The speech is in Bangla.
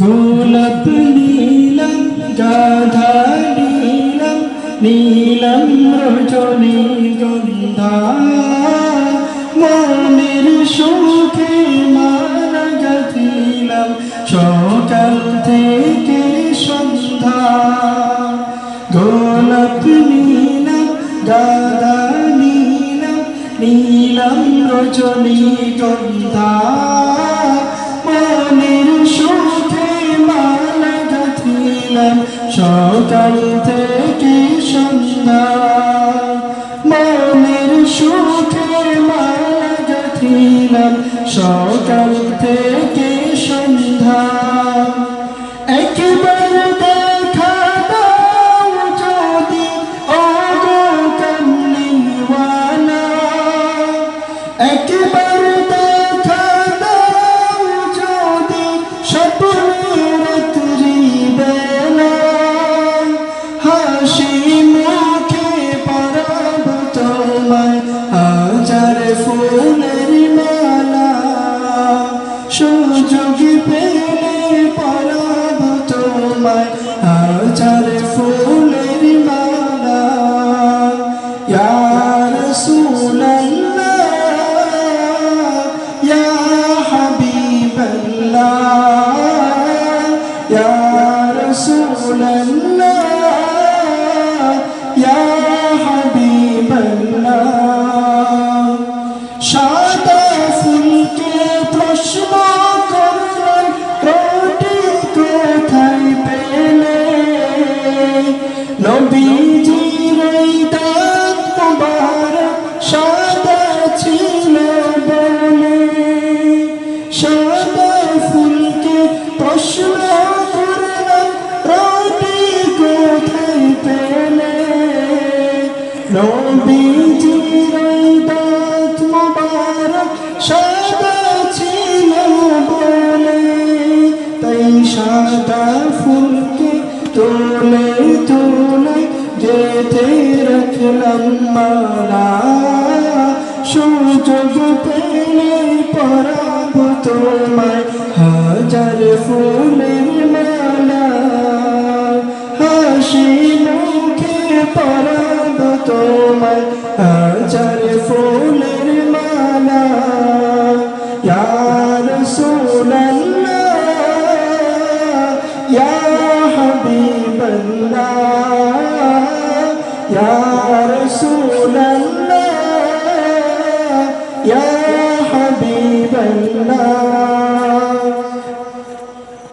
ദൂലത് নীলম গাধা নীলম নীলম রোজনি গন্ধা মনের সুখে মারা গেছিলাম সকাল থেকে সন্ধ্যা গোলাপ নীলম গাধা নীলম রজনী গন্ধা মনের সুখে মালা গাথিলাম সকাল থেকে সন্ধ্যা। মনের সুখে মালা গাথিলাম সকাল থেকে সন্ধ্যা। ফুলের মালা সুযোগ পেলে পরাব তোমায় হাজার ফুলের মালা ইয়া রাসূলাল্লাহ ইয়া হাবিবাল্লাহ ইয়া রাসূলাল্লাহ নবীজির দাঁত মোবারক সাদা ছিল বলে তাই সাদা ফুলকে তোলে তোলে যেতে রাখলাম মালা সুযোগ পেলে পরাব তোমায় হাজার ফুলের তোমায় হাজার ফুলের মালা ইয়া রাসূলাল্লাহ ইয়া হাবিবাল্লাহ ইয়া রাসূলাল্লাহ ইয়া হাবিবাল্লাহ